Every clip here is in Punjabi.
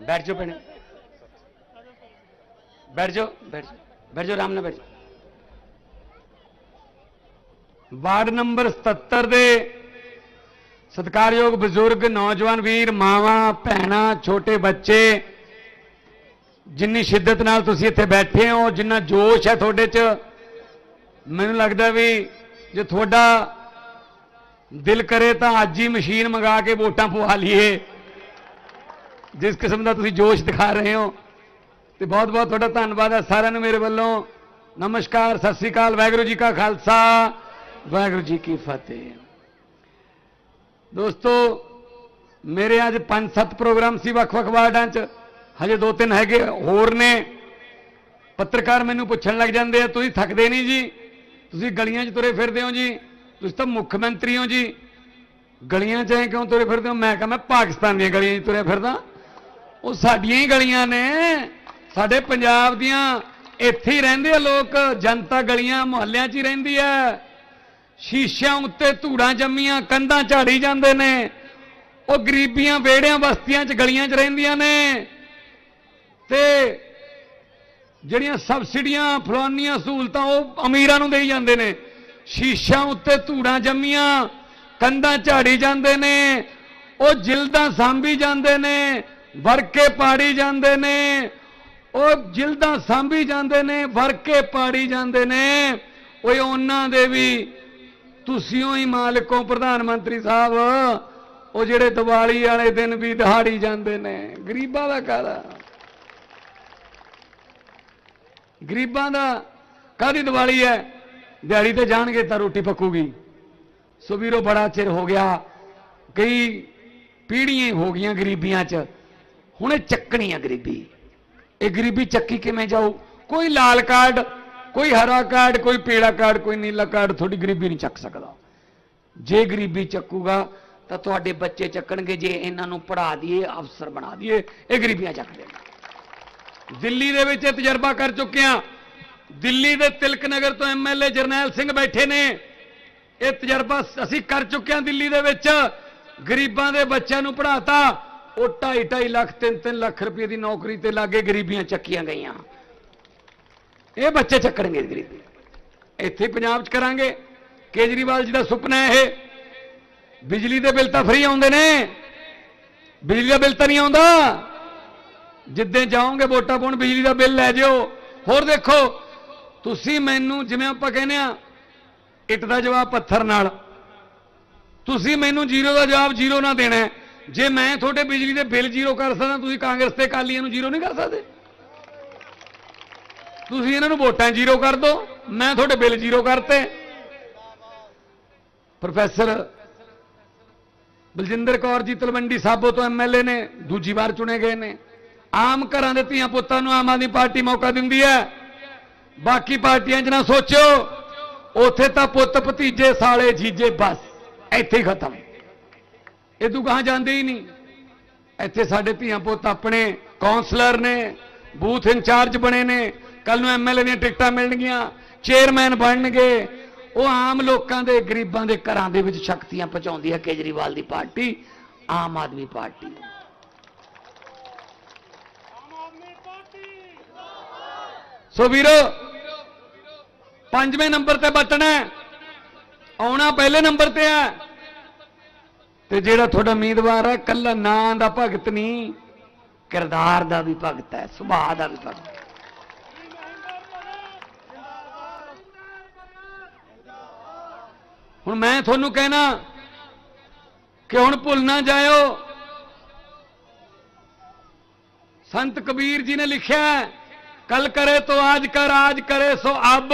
ਬੈਠ ਜਾਓ ਭੈਣੇ। ਬੈਠ ਜਾਓ ਬੈਠ ਜਾਓ ਬੈਠ ਜਾਓ, ਆਰਾਮ ਨਾਲ ਬੈਠ ਜਾਓ। ਵਾਰਡ ਨੰਬਰ 77 ਦੇ ਸਤਿਕਾਰਯੋਗ ਬਜ਼ੁਰਗ ਨੌਜਵਾਨ ਵੀਰ, ਮਾਵਾਂ, ਭੈਣਾਂ, ਛੋਟੇ ਬੱਚੇ, ਜਿੰਨੀ ਸ਼ਿੱਦਤ ਨਾਲ ਤੁਸੀਂ ਇੱਥੇ ਬੈਠੇ ਹੋ, ਜਿੰਨਾ ਜੋਸ਼ ਹੈ ਤੁਹਾਡੇ 'ਚ, ਮੈਨੂੰ ਲੱਗਦਾ ਵੀ ਜੇ ਤੁਹਾਡਾ ਦਿਲ ਕਰੇ ਤਾਂ ਅੱਜ ਹੀ ਮਸ਼ੀਨ ਮੰਗਾ ਕੇ ਵੋਟਾਂ ਪਵਾ ਲਈਏ। ਜਿਸ ਕਿਸਮ ਦਾ ਤੁਸੀਂ ਜੋਸ਼ ਦਿਖਾ ਰਹੇ ਹੋ, ਤੇ ਬਹੁਤ ਬਹੁਤ ਤੁਹਾਡਾ ਧੰਨਵਾਦ ਹੈ ਸਾਰਿਆਂ ਨੂੰ ਮੇਰੇ ਵੱਲੋਂ। ਨਮਸਕਾਰ, ਸਤਿ ਸ੍ਰੀ ਅਕਾਲ, ਵਾਹਿਗੁਰੂ ਜੀ ਕਾ ਖਾਲਸਾ, ਵਾਹਿਗੁਰੂ ਜੀ ਕੀ ਫਤਿਹ। ਦੋਸਤੋ, ਮੇਰੇ ਅੱਜ 5-7 ਪ੍ਰੋਗਰਾਮ ਸੀ ਵੱਖ-ਵੱਖ ਵਾਰਡਾਂ 'ਚ, ਹਜੇ ਦੋ ਤਿੰਨ ਹੈਗੇ ਹੋਰ ਨੇ। ਪੱਤਰਕਾਰ ਮੈਨੂੰ ਪੁੱਛਣ ਲੱਗ ਜਾਂਦੇ ਆ, ਤੁਸੀਂ ਥੱਕਦੇ ਨਹੀਂ ਜੀ? ਤੁਸੀਂ ਗਲੀਆਂ 'ਚ ਤੁਰੇ ਫਿਰਦੇ ਹੋ ਜੀ? ਤੁਸੀਂ ਤਾਂ ਮੁੱਖ ਮੰਤਰੀ ਹੋ ਜੀ? ਗਲੀਆਂ 'ਚ ਐਂ ਕਿਉਂ ਤੁਰੇ ਫਿਰਦੇ ਹੋ? ਮੈਂ ਕਹਾਂ, ਮੈਂ ਪਾਕਿਸਤਾਨ ਦੀਆਂ ਗਲੀਆਂ 'ਚ ਤੁਰਿਆ ਫਿਰਦਾ। ਉਹ ਸਾਡੀਆਂ ਹੀ ਗਲੀਆਂ ਨੇ। ਸਾਡੇ ਪੰਜਾਬ ਦੀਆਂ ਇੱਥੇ ਹੀ ਰਹਿੰਦੇ ਆ ਲੋਕ। ਜਨਤਾ ਗਲੀਆਂ ਮੁਹੱਲਿਆਂ 'ਚ ਹੀ ਰਹਿੰਦੀ ਆ। ਸ਼ੀਸ਼ਿਆਂ ਉੱਤੇ ਧੂੜਾਂ ਜੰਮੀਆਂ, ਕੰਧਾਂ ਝਾੜੀ ਜਾਂਦੇ ਨੇ। ਉਹ ਗਰੀਬੀਆਂ ਵੇੜਿਆਂ ਬਸਤੀਆਂ 'ਚ ਗਲੀਆਂ 'ਚ ਰਹਿੰਦੀਆਂ ਨੇ। ਤੇ ਜਿਹੜੀਆਂ ਸਬਸਿਡੀਆਂ ਫਲਾਨੀਆਂ ਸਹੂਲਤਾਂ ਉਹ ਅਮੀਰਾਂ ਨੂੰ ਦੇਈ ਜਾਂਦੇ ਨੇ। ਸ਼ੀਸ਼ਿਆਂ ਉੱਤੇ ਧੂੜਾਂ ਜੰਮੀਆਂ, ਕੰਧਾਂ ਝਾੜੀ ਜਾਂਦੇ ਨੇ। ਉਹ ਜਿਲਦਾਂ ਸਾਂਭੀ ਜਾਂਦੇ ਨੇ। ਵਰਕੇ ਪਾੜੀ ਜਾਂਦੇ ਨੇ। ਉਹ ਜਿਲਦਾਂ ਸਾਂਭੀ ਜਾਂਦੇ ਨੇ, ਵਰਕੇ ਪਾੜੀ ਜਾਂਦੇ ਨੇ। ਓਏ ਉਹਨਾਂ ਦੇ ਵੀ ਤੁਸੀਂ ਹੀ ਮਾਲਕੋ ਪ੍ਰਧਾਨ ਮੰਤਰੀ ਸਾਹਿਬ, ਉਹ ਜਿਹੜੇ ਦੀਵਾਲੀ ਵਾਲੇ ਦਿਨ ਵੀ ਦਿਹਾੜੀ ਜਾਂਦੇ ਨੇ। ਗਰੀਬਾਂ ਦਾ ਕਾਹਦਾ? ਗਰੀਬਾਂ ਦਾ ਕਾਦੀ ਦੀਵਾਲੀ ਹੈ? ਦਿਹਾੜੀ ਤੇ ਜਾਣਗੇ ਤਾਂ ਰੋਟੀ ਪੱਕੂਗੀ। ਸੋ ਵੀਰੋ, ਬੜਾ ਚਿਰ ਹੋ ਗਿਆ। ਕਈ ਪੀੜ੍ਹੀਆਂ ਹੋ ਗਈਆਂ ਗਰੀਬੀਆਂ 'ਚ। ਹੁਣ ਇਹ ਚੱਕਣੀ ਆ ਗਰੀਬੀ। ਇਹ ਗਰੀਬੀ ਚੱਕੀ ਕਿਵੇਂ ਜਾਊ? ਕੋਈ ਲਾਲ ਕਾਰਡ, ਕੋਈ ਹਰਾ ਕਾਰਡ, ਕੋਈ ਪੀਲਾ ਕਾਰਡ, ਕੋਈ ਨੀਲਾ ਕਾਰਡ, ਤੁਹਾਡੀ ਗਰੀਬੀ ਨਹੀਂ ਚੱਕ ਸਕਦਾ। ਜੇ ਗਰੀਬੀ ਚੱਕੂਗਾ, ਤਾਂ ਤੁਹਾਡੇ ਬੱਚੇ ਚੱਕਣਗੇ, ਜੇ ਇਹਨਾਂ ਨੂੰ ਪੜ੍ਹਾ ਦਈਏ, ਅਫਸਰ ਬਣਾ ਦਈਏ, ਇਹ ਗਰੀਬੀਆਂ ਚੱਕ ਦੇਣਗੇ ਦਿੱਲੀ ਦੇ ਵਿੱਚ ਇਹ ਤਜਰਬਾ ਕਰ ਚੁੱਕਿਆ ਦਿੱਲੀ ਦੇ ਤਿਲਕ ਨਗਰ ਤੋਂ ਐਮਐਲਏ ਜਰਨੈਲ ਸਿੰਘ ਬੈਠੇ ਨੇ। ਇਹ ਤਜਰਬਾ ਅਸੀਂ ਕਰ ਚੁੱਕੇ ਹਾਂ ਦਿੱਲੀ ਦੇ ਵਿੱਚ। ਗਰੀਬਾਂ ਦੇ ਬੱਚਿਆਂ ਨੂੰ ਪੜ੍ਹਾਤਾ। ਉਹ 2.5 2.5 ਲੱਖ 3-3 ਲੱਖ ਰੁਪਏ ਦੀ ਨੌਕਰੀ ਤੇ ਲਾਗੇ ਗਰੀਬੀਆਂ ਚੱਕੀਆਂ ਗਈਆਂ। ਇਹ ਬੱਚੇ ਚੱਕਣਗੇ ਗਰੀਬੀ। ਇੱਥੇ ਪੰਜਾਬ 'ਚ ਕਰਾਂਗੇ। ਕੇਜਰੀਵਾਲ ਜੀ ਦਾ ਸੁਪਨਾ ਹੈ ਇਹ। ਬਿਜਲੀ ਦੇ ਬਿੱਲ ਤਾਂ ਫ੍ਰੀ ਆਉਂਦੇ ਨੇ। ਬਿਜਲੀ ਦਾ ਬਿੱਲ ਤਾਂ ਨਹੀਂ ਆਉਂਦਾ। ਜਿੱਦਾਂ ਜਾਓਗੇ ਵੋਟਾਂ ਪਾਉਣ, ਬਿਜਲੀ ਦਾ ਬਿੱਲ ਲੈ ਜਿਓ। ਹੋਰ ਦੇਖੋ, ਤੁਸੀਂ ਮੈਨੂੰ ਜਿਵੇਂ ਆਪਾਂ ਕਹਿੰਦੇ ਆ, ਇੱਟ ਦਾ ਜਵਾਬ ਪੱਥਰ ਨਾਲ। ਤੁਸੀਂ ਮੈਨੂੰ ਜ਼ੀਰੋ ਦਾ ਜਵਾਬ ਜ਼ੀਰੋ ਨਾ ਦੇਣਾ ਜੇ ਮੈਂ ਤੁਹਾਡੇ ਬਿਜਲੀ ਦੇ ਬਿੱਲ ਜ਼ੀਰੋ ਕਰ ਸਕਦਾ, ਤੁਸੀਂ ਕਾਂਗਰਸ ਤੇ ਅਕਾਲੀਆਂ ਨੂੰ ਜ਼ੀਰੋ ਨਹੀਂ ਕਰ ਸਕਦੇ। ਤੁਸੀਂ ਇਹਨਾਂ ਨੂੰ ਵੋਟਾਂ ਜ਼ੀਰੋ ਕਰ ਦਿਓ ਮੈਂ ਤੁਹਾਡੇ ਬਿੱਲ ਜ਼ੀਰੋ ਕਰਤੇ। ਪ੍ਰੋਫੈਸਰ ਬਲਜਿੰਦਰ ਕੌਰ ਜੀ ਤਲਵੰਡੀ ਸਾਬੋ ਤੋਂ ਐਮਐਲਏ ਨੇ, ਦੂਜੀ ਵਾਰ ਚੁਣੇ ਗਏ ਨੇ। ਆਮ ਘਰਾਂ ਦੇ ਧੀਆਂ ਪੁੱਤਾਂ ਨੂੰ ਆਮ ਆਦਮੀ ਪਾਰਟੀ ਮੌਕਾ ਦਿੰਦੀ ਹੈ। ਬਾਕੀ ਪਾਰਟੀਆਂ 'ਚ ਨਾ ਸੋਚਿਓ, ਉਥੇ ਤਾਂ ਪੁੱਤ ਭਤੀਜੇ, ਸਾਲੇ ਜੀਜੇ, ਬਸ, ਇੱਥੇ ਹੀ ਖਤਮ। ਇਹ ਤੂੰ ਕਹਾਂ ਜਾਂਦੇ ਹੀ ਨਹੀਂ? ਇੱਥੇ ਸਾਡੇ ਧੀਆਂ ਪੁੱਤ ਆਪਣੇ ਕਾਉਂਸਲਰ ਨੇ ਬੂਥ ਇੰਚਾਰਜ ਬਣੇ ਨੇ ਕੱਲ ਨੂੰ ਐਮਐਲਏ ਦੀਆਂ ਟਿਕਟਾਂ ਮਿਲਣਗੀਆਂ ਚੇਅਰਮੈਨ ਬਣਨਗੇ। ਉਹ ਆਮ ਲੋਕਾਂ ਦੇ ਗਰੀਬਾਂ ਦੇ ਘਰਾਂ ਦੇ ਵਿੱਚ ਸ਼ਕਤੀਆਂ ਪਹੁੰਚਾਉਂਦੀ ਹੈ ਕੇਜਰੀਵਾਲ ਦੀ party Aam Aadmi party. So ਵੀਰੋ ਪੰਜਵੇਂ ਨੰਬਰ ਤੇ ਬਟਣਾ। ਆਉਣਾ ਪਹਿਲੇ ਨੰਬਰ ਤੇ ਹੈ। ਤੇ ਜਿਹੜਾ ਤੁਹਾਡਾ ਉਮੀਦਵਾਰ ਹੈ, ਕੱਲਾ ਨਾਂ ਦਾ ਭਗਤ ਨਹੀਂ, ਕਿਰਦਾਰ ਦਾ ਵੀ ਭਗਤ ਹੈ, ਸੁਭਾਅ ਦਾ ਵੀ ਭਗਤ ਹੁਣ ਮੈਂ ਤੁਹਾਨੂੰ ਕਹਿਣਾ ਕਿ ਹੁਣ ਭੁੱਲ ਨਾ ਜਾਇਓ। ਸੰਤ ਕਬੀਰ ਜੀ ਨੇ ਲਿਖਿਆ ਕੱਲ ਕਰੇ ਤੋ ਆਜ ਕਰ ਆਜ ਕਰੇ ਸੋ ਅਬ,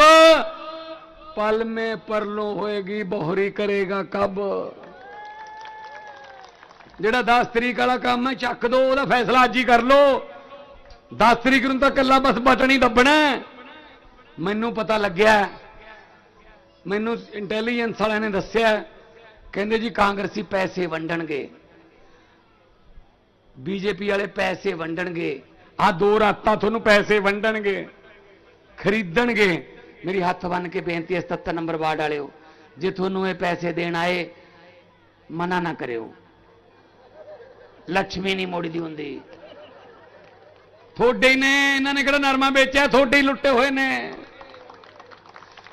ਪਲ ਮੇ ਪਰਲੋ ਹੋਏਗੀ, ਬਹੁਰੀ ਕਰੇਗਾ ਕਬ। ਜਿਹੜਾ 10 ਤਰੀਕ ਵਾਲਾ ਕੰਮ ਹੈ, ਚੱਕ ਦੋ, ਉਹਦਾ ਫੈਸਲਾ ਅੱਜ ਹੀ ਕਰ ਲਓ। 10 ਤਰੀਕ ਨੂੰ ਤਾਂ ਕੱਲਾ ਬਸ ਬਟਨ ਹੀ ਦੱਬਣਾ ਮੈਨੂੰ ਪਤਾ ਲੱਗਿਆ ਮੈਨੂੰ ਇੰਟੈਲੀਜੈਂਸ ਵਾਲਿਆਂ ਨੇ ਦੱਸਿਆ ਕਹਿੰਦੇ ਜੀ, ਕਾਂਗਰਸੀ ਪੈਸੇ ਵੰਡਣਗੇ। ਬੀਜੇਪੀ ਵਾਲੇ ਪੈਸੇ ਵੰਡਣਗੇ। ਆ ਦੋ ਰਾਤਾਂ ਤੁਹਾਨੂੰ ਪੈਸੇ ਵੰਡਣਗੇ। ਖਰੀਦਣਗੇ। ਮੇਰੀ ਹੱਥ ਬੰਨ ਕੇ ਬੇਨਤੀ ਹੈ 77 ਨੰਬਰ ਵਾਰਡ ਵਾਲਿਓ, ਜੇ ਤੁਹਾਨੂੰ ਇਹ ਪੈਸੇ ਦੇਣ ਆਏ, ਮਨਾ ਨਾ ਕਰਿਓ। ਲక్ష్ਮੀ ਨਹੀਂ ਮੋੜੀ ਹੁੰਦੀ ਤੁਹਾਡੇ ਨੇ ਇਹਨਾਂ ਨੇ ਕਿਹੜਾ ਨਰਮਾ ਵੇਚਿਆ ਤੁਹਾਡੇ ਹੀ ਲੁੱਟੇ ਹੋਏ ਨੇ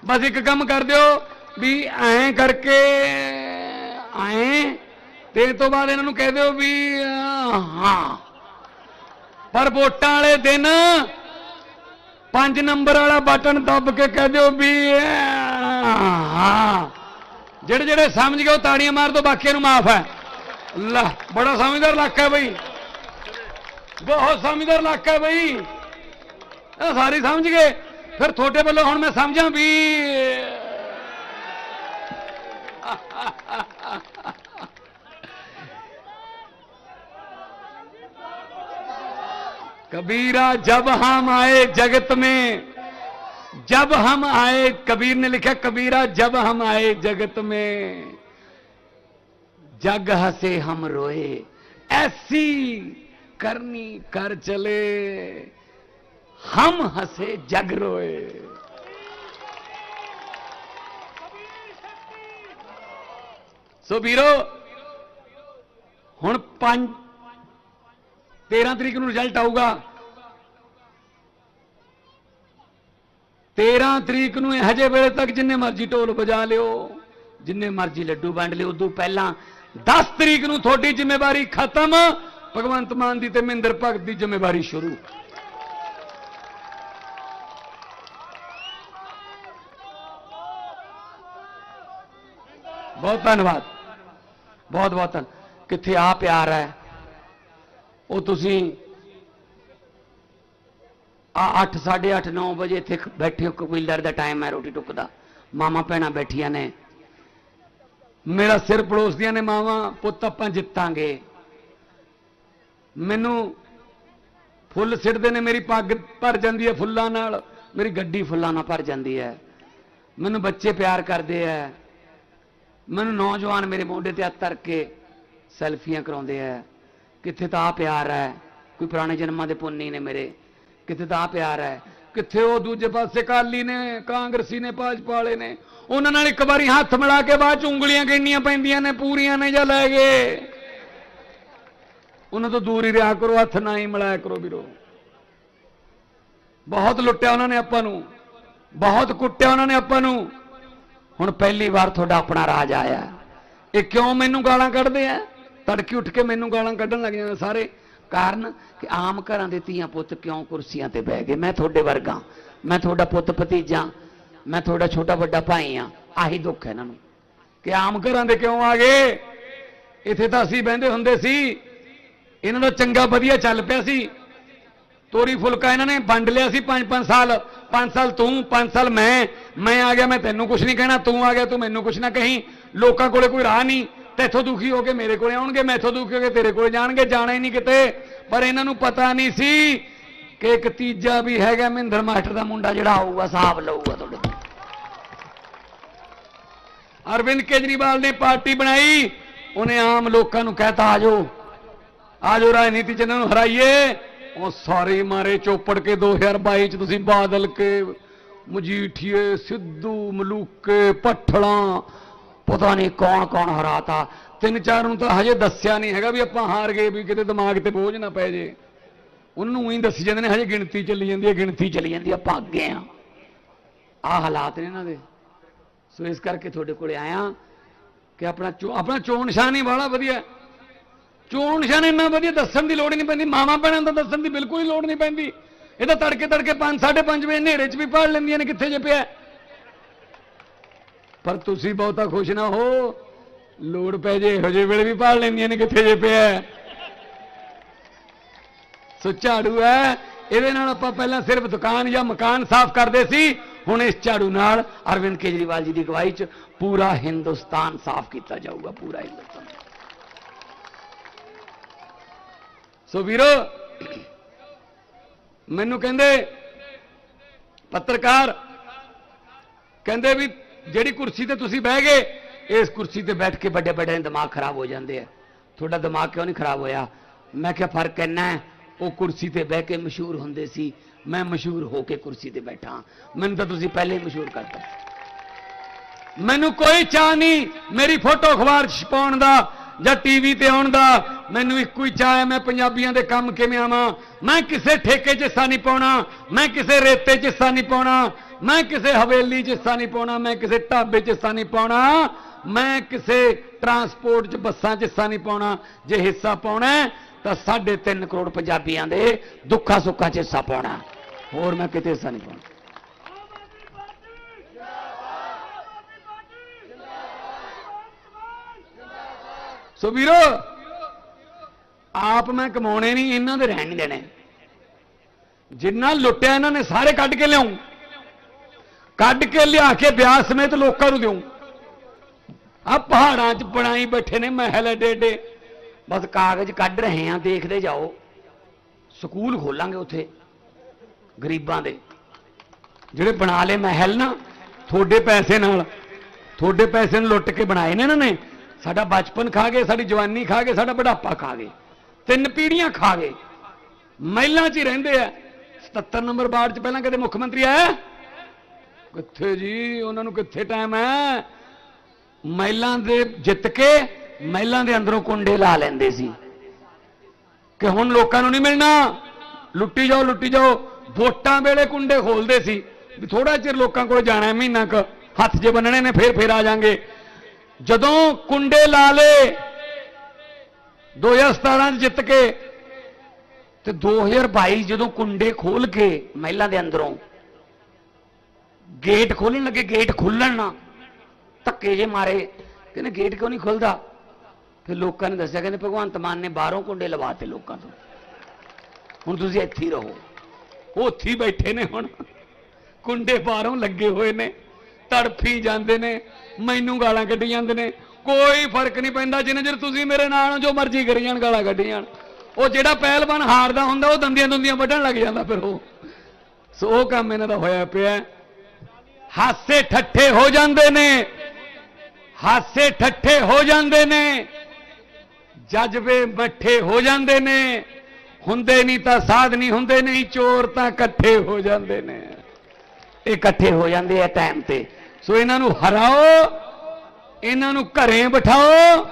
ਬਸ ਇੱਕ ਕੰਮ ਕਰ ਦਿਓ ਵੀ ਐਂ ਕਰਕੇ ਐਂ ਤੇ ਤੋਂ ਬਾਅਦ ਇਹਨਾਂ ਨੂੰ ਕਹਿ ਦਿਓ ਵੀ ਹਾਂ ਪਰ ਵੋਟਾਂ ਵਾਲੇ ਦਿਨ 5 ਨੰਬਰ ਵਾਲਾ ਬਟਨ ਦੱਬ ਕੇ ਕਹਿ ਦਿਓ ਵੀ ਹਾਂ ਜਿਹੜੇ ਜਿਹੜੇ ਸਮਝ ਗਏ ਉਹ ਤਾੜੀਆਂ ਮਾਰ ਦੋ ਬਾਕੀਆਂ ਨੂੰ ਮਾਫ ਹੈ अल्लाह बड़ा समझदार इलाका है भाई। बहुत समझदार इलाका है भाई। सारी समझ गए? फिर थोड़े वालों हूँ मैं समझा भी। कबीरा, जब हम आए जगत में, जब हम आए, कबीर ने लिखा, कबीरा, जब हम आए जगत में। ਜਗ ਹਸੇ ਹਮ ਰੋਏ, ਐਸੀ ਕਰਨੀ ਕਰ ਚਲੇ। ਹਮ ਹਸੇ ਜਗ ਰੋਏ। ਸੋ ਵੀਰੋ, ਹੁਣ 5 13 ਤਰੀਕ ਨੂੰ ਰਿਜ਼ਲਟ ਆਊਗਾ। 13 ਤਰੀਕ ਨੂੰ ਹਜੇ ਵੇਲੇ ਤੱਕ ਜਿੰਨੇ ਮਰਜ਼ੀ ਢੋਲ ਵਜਾ ਲਿਓ, ਜਿੰਨੇ ਮਰਜ਼ੀ ਲੱਡੂ ਵੰਡ ਲਿਓ, ਉਦੋਂ ਪਹਿਲਾਂ 10 ਤਰੀਕ ਨੂੰ ਤੁਹਾਡੀ ਜ਼ਿੰਮੇਵਾਰੀ ਖਤਮ। ਭਗਵੰਤ ਮਾਨ ਦੀ ਤੇ ਮਹਿੰਦਰ ਭਗਤ ਦੀ ਜ਼ਿੰਮੇਵਾਰੀ ਸ਼ੁਰੂ। ਬਹੁਤ ਧੰਨਵਾਦ। ਬਹੁਤ ਬਹੁਤ ਧੰਨ- ਕਿੱਥੇ ਆ ਪਿਆਰ ਹੈ? ਉਹ ਤੁਸੀਂ ਆ 8 8:30 9 ਵਜੇ ਇੱਥੇ ਬੈਠੇ ਹੋ, ਕਬੀਲਦਾਰ ਦਾ ਟਾਈਮ ਹੈ ਰੋਟੀ ਟੁੱਕਦਾ। ਮਾਮਾ ਭੈਣਾਂ ਬੈਠੀਆਂ ਨੇ। ਮੇਰਾ ਸਿਰ ਪੜੋਸਦੀਆਂ ਨੇ ਮਾਵਾਂ, ਪੁੱਤ ਆਪਾਂ ਜਿੱਤਾਂਗੇ। ਮੈਨੂੰ ਫੁੱਲ ਸਿੱਟਦੇ ਨੇ, ਮੇਰੀ ਪੱਗ ਭਰ ਜਾਂਦੀ ਹੈ ਫੁੱਲਾਂ ਨਾਲ, ਮੇਰੀ ਗੱਡੀ ਫੁੱਲਾਂ ਨਾਲ ਭਰ ਜਾਂਦੀ ਹੈ। ਮੈਨੂੰ ਬੱਚੇ ਪਿਆਰ ਕਰਦੇ ਐ ਮੈਨੂੰ ਨੌਜਵਾਨ ਮੇਰੇ ਮੋਢੇ ਤੇ ਹੱਥ ਧਰ ਕੇ ਸੈਲਫੀਆਂ ਕਰਾਉਂਦੇ ਐ ਕਿੱਥੇ ਤਾਂ ਆ ਪਿਆਰ ਹੈ, ਕੋਈ ਪੁਰਾਣੇ ਜਨਮਾਂ ਦੇ ਪੁੰਨੀ ਨੇ ਮੇਰੇ, ਕਿੱਥੇ ਤਾਂ ਪਿਆਰ ਹੈ। ਕਿੱਥੇ ਉਹ ਦੂਜੇ ਪਾਸੇ ਕਾਲੀ ਨੇ, ਕਾਂਗਰਸੀ ਨੇ, ਭਾਜਪਾ ਵਾਲੇ ਨੇ? ਉਹਨਾਂ ਨਾਲ ਇੱਕ ਵਾਰੀ ਹੱਥ ਮਿਲਾ ਕੇ ਬਾਅਦ ਚ ਉਂਗਲੀਆਂ ਗਿਣਨੀਆਂ ਪੈਂਦੀਆਂ ਨੇ, ਪੂਰੀਆਂ ਨੇ ਜਾਂ ਲੈ ਗਏ? ਉਹਨਾਂ ਤੋਂ ਦੂਰ ਹੀ ਰਿਹਾ ਕਰੋ, ਹੱਥ ਨਾ ਹੀ ਮਿਲਾਇਆ ਕਰੋ ਵੀਰੋ। ਬਹੁਤ ਲੁੱਟਿਆ ਉਹਨਾਂ ਨੇ ਆਪਾਂ ਨੂੰ। ਬਹੁਤ ਕੁੱਟਿਆ ਉਹਨਾਂ ਨੇ ਆਪਾਂ ਨੂੰ। ਹੁਣ ਪਹਿਲੀ ਵਾਰ ਤੁਹਾਡਾ ਆਪਣਾ ਰਾਜ ਆਇਆ। ਇਹ ਕਿਉਂ ਮੈਨੂੰ ਗਾਲਾਂ ਕੱਢਦੇ ਆ? ਤੜਕੇ ਉੱਠ ਕੇ ਮੈਨੂੰ ਗਾਲਾਂ ਕੱਢਣ ਲੱਗ ਜਾਂਦੇ ਸਾਰੇ। ਕਾਰਨ ਕਿ ਆਮ ਘਰਾਂ ਦੇ ਧੀਆਂ ਪੁੱਤ ਕਿਉਂ ਕੁਰਸੀਆਂ ਤੇ ਬਹਿ ਗਏ? ਮੈਂ ਤੁਹਾਡੇ ਵਰਗਾ ਮੈਂ ਤੁਹਾਡਾ ਪੁੱਤ ਭਤੀਜਾ ਮੈਂ ਤੁਹਾਡਾ ਛੋਟਾ ਵੱਡਾ ਭਾਈ ਆ ਆਹੀ ਦੁੱਖ ਹੈ ਇਹਨਾਂ ਨੂੰ। ਕਿ ਆਮ ਘਰਾਂ ਦੇ ਕਿਉਂ ਆ ਗਏ? ਇੱਥੇ ਤਾਂ ਅਸੀਂ ਬਹਿੰਦੇ ਹੁੰਦੇ ਸੀ। ਇਹਨਾਂ ਦਾ ਚੰਗਾ ਵਧੀਆ ਚੱਲ ਪਿਆ ਸੀ। ਤੋਰੀ ਫੁਲਕਾ ਇਹਨਾਂ ਨੇ ਵੰਡ ਲਿਆ ਸੀ 5-5 ਸਾਲ। 5 ਸਾਲ ਤੂੰ 5 ਸਾਲ ਮੈਂ। ਮੈਂ ਆ ਗਿਆ, ਮੈਂ ਤੈਨੂੰ ਕੁਝ ਨਹੀਂ ਕਹਿਣਾ। ਤੂੰ ਆ ਗਿਆ, ਤੂੰ ਮੈਨੂੰ ਕੁਝ ਨਾ ਕਹੀਂ। ਲੋਕਾਂ ਕੋਲੇ ਕੋਈ ਰਾਹ ਨਹੀਂ। ਤੈਥੋਂ ਦੁਖੀ ਹੋ ਕੇ ਮੇਰੇ ਕੋਲੇ ਆਉਣਗੇ, ਮੈਥੋਂ ਦੁਖੀ ਹੋ ਕੇ ਤੇਰੇ ਕੋਲੇ ਜਾਣਗੇ, ਜਾਣਾ ਹੀ ਨਹੀਂ ਕਿਤੇ। ਪਰ ਇਹਨਾਂ ਨੂੰ ਪਤਾ ਨਹੀਂ ਸੀ ਕਿ ਇੱਕ ਤੀਜਾ ਵੀ ਹੈਗਾ, ਮਹਿੰਦਰ ਮਾਸਟਰ ਦਾ ਮੁੰਡਾ ਜਿਹੜਾ ਆਊਗਾ, ਹਿਸਾਬ ਲਊਗਾ ਤੁਹਾਡੇ ਤੋਂ ਅਰਵਿੰਦ ਕੇਜਰੀਵਾਲ ਨੇ ਪਾਰਟੀ ਬਣਾਈ, ਉਹਨੇ ਆਮ ਲੋਕਾਂ ਨੂੰ ਕਹਿਤਾ ਆਜੋ ਆਜੋ ਰਾਜਨੀਤੀ ਚ, ਇਹਨਾਂ ਨੂੰ ਹਰਾਈਏ। ਉਹ ਸਾਰੇ ਮਾਰੇ ਚੋਪੜ ਕੇ 2022 ਚ ਤੁਸੀਂ ਬਾਦਲ ਕੇ, ਮਜੀਠੀਏ, ਸਿੱਧੂ, ਮਲੂਕੇ ਪੱਠਲਾਂ ਪਤਾ ਨਹੀਂ ਕੌਣ ਕੌਣ ਹਰਾਤਾ ਤਿੰਨ ਚਾਰ ਨੂੰ ਤਾਂ ਹਜੇ ਦੱਸਿਆ ਨਹੀਂ ਹੈਗਾ ਵੀ ਆਪਾਂ ਹਾਰ ਗਏ ਵੀ ਕਿਤੇ ਦਿਮਾਗ ਤੇ ਬੋਝ ਨਾ ਪੈ ਜੇ। ਉਹਨੂੰ ਹੀ ਦੱਸੀ ਜਾਂਦੇ ਨੇ, ਹਜੇ ਗਿਣਤੀ ਚੱਲੀ ਜਾਂਦੀ ਹੈ, ਗਿਣਤੀ ਚੱਲੀ ਜਾਂਦੀ ਹੈ, ਆਪਾਂ ਅੱਗੇ ਆ ਆਹ ਹਾਲਾਤ ਨੇ ਇਹਨਾਂ ਦੇ। ਸੋ ਇਸ ਕਰਕੇ ਤੁਹਾਡੇ ਕੋਲੇ ਆਇਆ ਕਿ ਆਪਣਾ ਚੋ- ਆਪਣਾ ਚੋਣ ਨਿਸ਼ਾਨ ਹੀ ਬੜਾ ਵਧੀਆ। ਚੋਣ ਨਿਸ਼ਾਨ ਇੰਨਾ ਵਧੀਆ ਦੱਸਣ ਦੀ ਲੋੜ ਹੀ ਨਹੀਂ ਪੈਂਦੀ। ਮਾਮਾ ਭੈਣਾਂ ਦਾ ਦੱਸਣ ਦੀ ਬਿਲਕੁਲ ਹੀ ਲੋੜ ਨਹੀਂ ਪੈਂਦੀ। ਇਹ ਤਾਂ ਤੜਕੇ ਤੜਕੇ 5 5:30 ਵਜੇ ਹਨੇਰੇ 'ਚ ਵੀ ਪੜ ਲੈਂਦੀਆਂ ਨੇ ਕਿੱਥੇ ਜੇ ਪਿਆ। ਪਰ ਤੁਸੀਂ ਬਹੁਤਾ ਖੁਸ਼ ਨਾ ਹੋ। ਲੋੜ ਪੈ ਜੇ ਇਹੋ ਜਿਹੇ ਵੇਲੇ ਵੀ ਪੜ ਲੈਂਦੀਆਂ ਨੇ ਕਿੱਥੇ ਜੇ ਪਿਆ। ਸੋ ਝਾੜੂ ਹੈ। ਇਹਦੇ ਨਾਲ ਆਪਾਂ ਪਹਿਲਾਂ ਸਿਰਫ ਦੁਕਾਨ ਜਾਂ ਮਕਾਨ ਸਾਫ਼ ਕਰਦੇ ਸੀ। ਹੁਣ ਇਸ ਝਾੜੂ ਨਾਲ ਅਰਵਿੰਦ ਕੇਜਰੀਵਾਲ ਜੀ ਦੀ ਅਗਵਾਈ 'ਚ ਪੂਰਾ ਹਿੰਦੁਸਤਾਨ ਸਾਫ਼ ਕੀਤਾ ਜਾਊਗਾ, ਪੂਰਾ ਹਿੰਦੁਸਤਾਨ। ਸੋ ਵੀਰੋ, ਮੈਨੂੰ ਕਹਿੰਦੇ ਪੱਤਰਕਾਰ, ਕਹਿੰਦੇ ਵੀ ਜਿਹੜੀ ਕੁਰਸੀ ਤੇ ਤੁਸੀਂ ਬਹਿ ਗਏ, ਇਸ ਕੁਰਸੀ ਤੇ ਬੈਠ ਕੇ ਵੱਡੇ ਵੱਡੇ ਦਿਮਾਗ ਖਰਾਬ ਹੋ ਜਾਂਦੇ ਆ। ਤੁਹਾਡਾ ਦਿਮਾਗ ਕਿਉਂ ਨਹੀਂ ਖਰਾਬ ਹੋਇਆ? ਮੈਂ ਕਿਹਾ ਫ਼ਰਕ ਇੰਨਾ ਹੈ, ਉਹ ਕੁਰਸੀ ਤੇ ਬਹਿ ਕੇ ਮਸ਼ਹੂਰ ਹੁੰਦੇ ਸੀ, ਮੈਂ ਮਸ਼ਹੂਰ ਹੋ ਕੇ ਕੁਰਸੀ ਤੇ ਬੈਠਾ। ਮੈਨੂੰ ਤਾਂ ਤੁਸੀਂ ਪਹਿਲੇ ਹੀ ਮਸ਼ਹੂਰ ਕਰਤਾ ਮੈਨੂੰ ਕੋਈ ਚਾਹ ਨਹੀਂ, ਮੇਰੀ ਫੋਟੋ ਅਖਬਾਰ ਛਪਾਉਣ ਦਾ ਜਾਂ ਟੀਵੀ ਤੇ ਆਉਣ ਦਾ, ਮੈਨੂੰ ਇੱਕੋ ਹੀ ਚਾਹ ਹੈ, ਮੈਂ ਪੰਜਾਬੀਆਂ ਦੇ ਕੰਮ ਕਿਵੇਂ ਆਵਾਂ? ਮੈਂ ਕਿਸੇ ਠੇਕੇ 'ਚ ਹਿੱਸਾ ਨਹੀਂ ਪਾਉਣਾ, ਮੈਂ ਕਿਸੇ ਰੇਤੇ 'ਚ ਹਿੱਸਾ ਨਹੀਂ ਪਾਉਣਾ। ਮੈਂ ਕਿਸੇ ਹਵੇਲੀ 'ਚ ਹਿੱਸਾ ਨਹੀਂ ਪਾਉਣਾ ਮੈਂ ਕਿਸੇ ਢਾਬੇ 'ਚ ਹਿੱਸਾ ਨਹੀਂ ਪਾਉਣਾ ਮੈਂ ਕਿਸੇ ਟਰਾਂਸਪੋਰਟ 'ਚ ਬੱਸਾਂ 'ਚ ਹਿੱਸਾ ਨਹੀਂ ਪਾਉਣਾ। ਜੇ ਹਿੱਸਾ ਪਾਉਣਾ ਹੈ, ਤਾਂ 3.5 ਕਰੋੜ ਪੰਜਾਬੀਆਂ ਦੇ ਦੁੱਖਾਂ ਸੁੱਖਾਂ 'ਚ ਹਿੱਸਾ ਪਾਉਣਾ। ਹੋਰ ਮੈਂ ਕਿਤੇ ਹਿੱਸਾ ਨਹੀਂ ਪਾਉਣਾ। ਸੋ ਵੀਰੋ ਆਪ ਮੈਂ ਕਮਾਉਣੇ ਨਹੀਂ ਇਹਨਾਂ ਦੇ ਰਹਿਣ ਦੇਣੇ। ਜਿੰਨਾ ਲੁੱਟਿਆ ਇਹਨਾਂ ਨੇ ਸਾਰੇ ਕੱਢ ਕੇ ਲਿਆਉਂ ਕੱਢ ਕੇ ਲਿਆ ਕੇ ਵਿਆਹ ਸਮੇਤ ਲੋਕਾਂ ਨੂੰ ਦਿਉ ਆ ਪਹਾੜਾਂ 'ਚ ਬਣਾਈ ਬੈਠੇ ਨੇ ਮਹਿਲ ਏਡੇ ਏਡੇ। ਬਸ ਕਾਗਜ਼ ਕੱਢ ਰਹੇ ਆ, ਦੇਖਦੇ ਜਾਓ। ਸਕੂਲ ਖੋਲਾਂਗੇ ਉੱਥੇ, ਗਰੀਬਾਂ ਦੇ। ਜਿਹੜੇ ਬਣਾ ਲਏ ਮਹਿਲ ਨਾ, ਤੁਹਾਡੇ ਪੈਸੇ ਨਾਲ, ਤੁਹਾਡੇ ਪੈਸੇ ਨੂੰ ਲੁੱਟ ਕੇ ਬਣਾਏ ਨੇ ਇਹਨਾਂ ਨੇ। ਸਾਡਾ ਬਚਪਨ ਖਾ ਗਏ, ਸਾਡੀ ਜਵਾਨੀ ਖਾ ਗਏ, ਸਾਡਾ ਬੁਢਾਪਾ ਖਾ ਗਏ। ਤਿੰਨ ਪੀੜ੍ਹੀਆਂ ਖਾ ਗਏ। ਮਹਿਲਾਂ 'ਚ ਹੀ ਰਹਿੰਦੇ ਆ। 77 ਨੰਬਰ ਵਾਰਡ 'ਚ ਪਹਿਲਾਂ ਕਦੇ ਮੁੱਖ ਮੰਤਰੀ ਆਇਆ? ਕਿੱਥੇ ਜੀ? ਉਹਨਾਂ ਨੂੰ ਕਿੱਥੇ ਟਾਈਮ ਹੈ? ਮਹਿਲਾਂ ਦੇ ਜਿੱਤ ਕੇ ਮਹਿਲਾਂ ਦੇ ਅੰਦਰੋਂ ਕੁੰਡੇ ਲਾ ਲੈਂਦੇ ਸੀ। ਕਿ ਹੁਣ ਲੋਕਾਂ ਨੂੰ ਨਹੀਂ ਮਿਲਣਾ। ਲੁੱਟੀ ਜਾਓ ਲੁੱਟੀ ਜਾਓ। ਵੋਟਾਂ ਵੇਲੇ ਕੁੰਡੇ ਖੋਲਦੇ ਸੀ। ਵੀ ਥੋੜਾ ਚਿਰ ਲੋਕਾਂ ਕੋਲ ਜਾਣਾ ਮਹੀਨਾ ਕ। ਹੱਥ ਜੇ ਬੰਨਣੇ ਨੇ, ਫੇਰ ਫੇਰ ਆ ਜਾਾਂਗੇ। ਜਦੋਂ ਕੁੰਡੇ ਲਾ ਲੇ 2017 ਚ ਜਿੱਤ ਕੇ, ਤੇ 2022 ਜਦੋਂ ਕੁੰਡੇ ਖੋਲ ਕੇ ਮਹਿਲਾਂ ਦੇ ਅੰਦਰੋਂ ਗੇਟ ਖੋਲਣ ਲੱਗੇ, ਗੇਟ ਖੁੱਲਣ ਨਾ। ਧੱਕੇ ਜੇ ਮਾਰੇ। ਕਹਿੰਦੇ ਗੇਟ ਕਿਉਂ ਨਹੀਂ ਖੁੱਲਦਾ? ਫਿਰ ਲੋਕਾਂ ਨੇ ਦੱਸਿਆ, ਕਹਿੰਦੇ ਭਗਵੰਤ ਮਾਨ ਨੇ ਬਾਹਰੋਂ ਕੁੰਡੇ ਲਵਾਤੇ ਲੋਕਾਂ ਤੋਂ। ਹੁਣ ਤੁਸੀਂ ਇੱਥੇ ਹੀ ਰਹੋ। ਉਹ ਉੱਥੇ ਹੀ ਬੈਠੇ ਨੇ ਹੁਣ। ਕੁੰਡੇ ਬਾਹਰੋਂ ਲੱਗੇ ਹੋਏ ਨੇ। ਤੜਫੀ ਜਾਂਦੇ ਨੇ। ਮੈਨੂੰ ਗਾਲਾਂ ਕੱਢੀ ਜਾਂਦੇ ਨੇ। ਕੋਈ ਫ਼ਰਕ ਨਹੀਂ ਪੈਂਦਾ, ਜਿੰਨੇ ਚਿਰ ਤੁਸੀਂ ਮੇਰੇ ਨਾਲ ਜੋ ਮਰਜ਼ੀ ਕਰੀ ਜਾਣ, ਗਾਲਾਂ ਕੱਢੀ ਜਾਣ। ਉਹ ਜਿਹੜਾ ਪਹਿਲਵਾਨ ਹਾਰਦਾ ਹੁੰਦਾ, ਉਹ ਦੰਦੀਆਂ ਦੁੰਦੀਆਂ ਵੱਢਣ ਲੱਗ ਜਾਂਦਾ ਫਿਰ ਉਹ। ਸੋ ਉਹ ਕੰਮ ਇਹਨਾਂ ਦਾ ਹੋਇਆ ਪਿਆ। ਹਾਸੇ ਠੱਠੇ ਹੋ ਜਾਂਦੇ ਨੇ। ਹਾਸੇ ਠੱਠੇ ਹੋ ਜਾਂਦੇ ਨੇ। ਜਜ਼ਬੇ ਮੱਠੇ ਹੋ ਜਾਂਦੇ ਨੇ। ਹੁੰਦੇ ਨਹੀਂ ਤਾਂ ਸਾਧ ਨਹੀਂ ਹੁੰਦੇ ਨਹੀਂ ਚੋਰ ਤਾਂ ਇਕੱਠੇ ਹੋ ਜਾਂਦੇ ਨੇ। ਇਹ ਇਕੱਠੇ ਹੋ ਜਾਂਦੇ ਆ ਟਾਈਮ ਤੇ। ਸੋ ਇਹਨਾਂ ਨੂੰ ਹਰਾਓ, ਇਹਨਾਂ ਨੂੰ ਘਰੇ ਬਿਠਾਓ,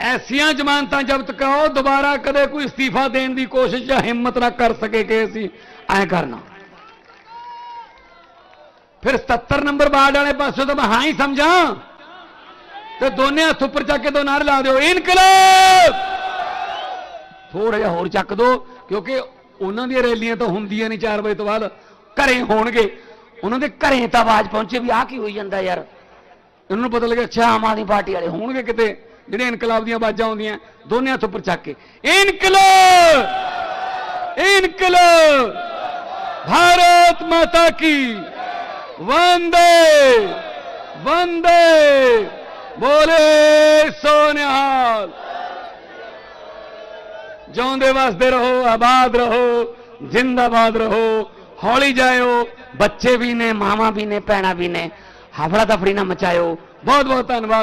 ਐਸੀਆਂ ਜ਼ਮਾਨਤਾਂ ਜ਼ਬਤ ਕਰਾਓ, ਦੁਬਾਰਾ ਕਦੇ ਕੋਈ ਅਸਤੀਫਾ ਦੇਣ ਦੀ ਕੋਸ਼ਿਸ਼ ਜਾਂ ਹਿੰਮਤ ਨਾ ਕਰ ਸਕੇ ਕਿ ਅਸੀਂ ਐਂ ਕਰਨਾ। ਫਿਰ 77 ਨੰਬਰ ਵਾਰਡ ਵਾਲੇ ਪਾਸੋਂ ਤਾਂ ਮੈਂ ਹਾਂ ਹੀ ਸਮਝਾਂ। ਤੇ ਦੋਨੇ ਹੱਥ ਉੱਪਰ ਚੱਕ ਕੇ ਦੋ ਨਾਰੇ ਲਾ ਦਿਓ। ਇਨਕਲਾਬ! ਥੋੜਾ ਜਿਹਾ ਹੋਰ ਚੱਕ ਦੋ, ਕਿਉਂਕਿ ਉਹਨਾਂ ਦੀਆਂ ਰੈਲੀਆਂ ਤਾਂ ਹੁੰਦੀਆਂ ਨਹੀਂ 4 ਵਜੇ ਤੋਂ ਬਾਅਦ। ਘਰੇ ਹੋਣਗੇ। ਉਹਨਾਂ ਦੇ ਘਰੇ ਤਾਂ ਆਵਾਜ਼ ਪਹੁੰਚੇ ਵੀ ਆਹ ਕੀ ਹੋਈ ਜਾਂਦਾ ਯਾਰ। ਇਹਨਾਂ ਨੂੰ ਪਤਾ ਲੱਗਿਆ ਅੱਛਾ, ਆਮ ਆਦਮੀ ਪਾਰਟੀ ਵਾਲੇ ਹੋਣਗੇ ਕਿਤੇ, ਜਿਹੜੇ ਇਨਕਲਾਬ ਦੀਆਂ ਆਵਾਜ਼ਾਂ ਆਉਂਦੀਆਂ। ਦੋਨੇ ਹੱਥ ਉੱਪਰ ਚੱਕ ਕੇ। ਇਨਕਲਾਬ! ਇਨਕਲਾਬ! ਭਾਰਤ ਮਾਤਾ ਕੀ ਵੰਦੇ ਵੰਦੇ, ਬੋਲੇ ਸੋਨਿਹਾਲ। ਜਿਉਂਦੇ ਵਸਦੇ ਰਹੋ, ਆਬਾਦ ਰਹੋ, ਜਿੰਦਾਬਾਦ ਰਹੋ, ਹੌਲੀ ਜਾਇਓ, ਬੱਚੇ ਵੀ ਨੇ, ਮਾਵਾਂ ਵੀ ਨੇ, ਭੈਣਾਂ ਵੀ ਨੇ। ਹਫੜਾ ਦਫੜੀ ਨਾ ਮਚਾਇਓ। ਬਹੁਤ ਬਹੁਤ ਧੰਨਵਾਦ।